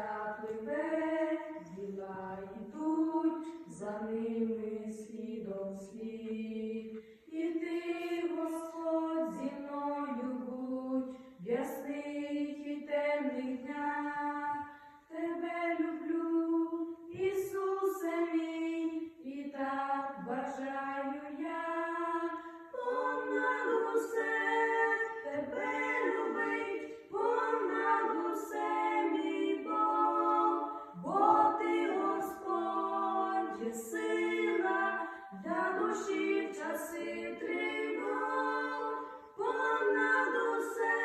життя діла йдуть, за ними слідом слід. І ти, Господь, зі мною будь, в ясних і темних днях. і сила для душі в часи тривог. понад усе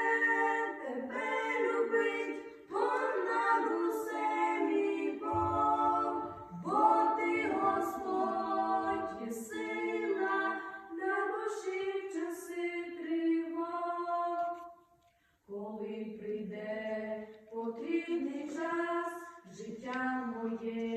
тебе любить, понад усе мій Бог. бо ти Господь і сила для душі в часи тривог. коли прийде потрібний час життя моє.